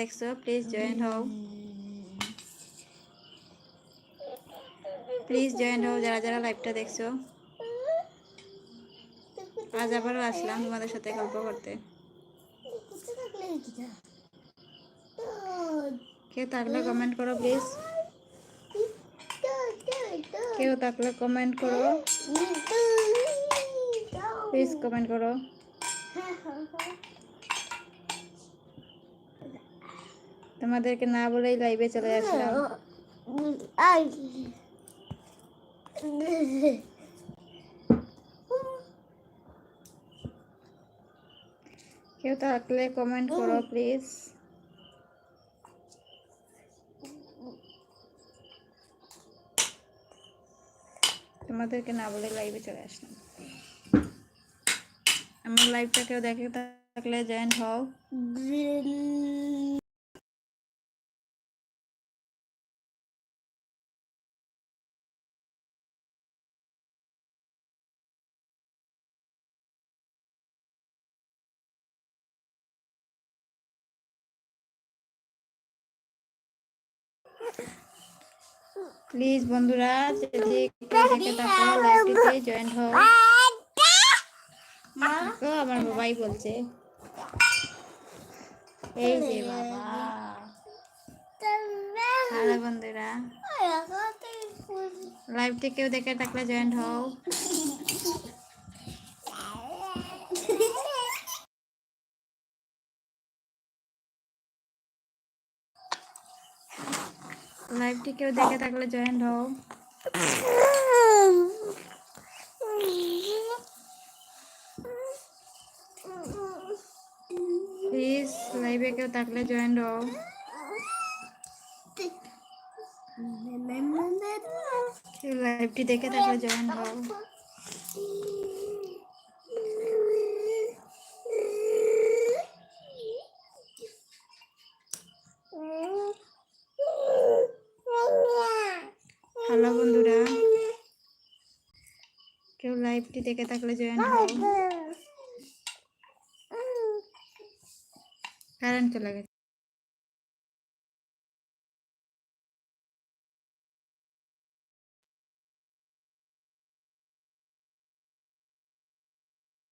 দেখছ? Please join হও। Please join হও যারা যারা লাইভটা দেখছ। আজ আবারও আসলাম তোমাদের সাথে গল্প করতে। কেউ থাকলে কমেন্ট করো প্লিজ কেউ থাকলে কমেন্ট করো। প্লিজ কমেন্ট করো। তোমাদেরকে না বলেই লাইভে চলে আসলাম কেউ থাকলে কমেন্ট করো প্লিজ তোমাদেরকে না বলে লাইভে চলে আসলাম। আমার লাইভটা কেউ দেখে থাকলে জয়েন্ট হও। প্লিজ বন্ধুরা যদি দেখে থাকো লাইভটিতে জয়েন হও। তো আমার বাবাই বলছে। এই যে বাবা। হ্যালো বন্ধুরা। লাইভটি কেউ দেখে থাকলে জয়েন হও। লাইভটি কেউ দেখে থাকলে জয়েন হও। প্লিজ লাইভে কেউ থাকলে জয়েন হও। লাইভটি দেখে থাকলে জয়েন হও। হ্যালো বন্ধুরা। কেউ লাইভটি দেখে থাকলে জয়েন হও কারেন্ট চলে গেছে।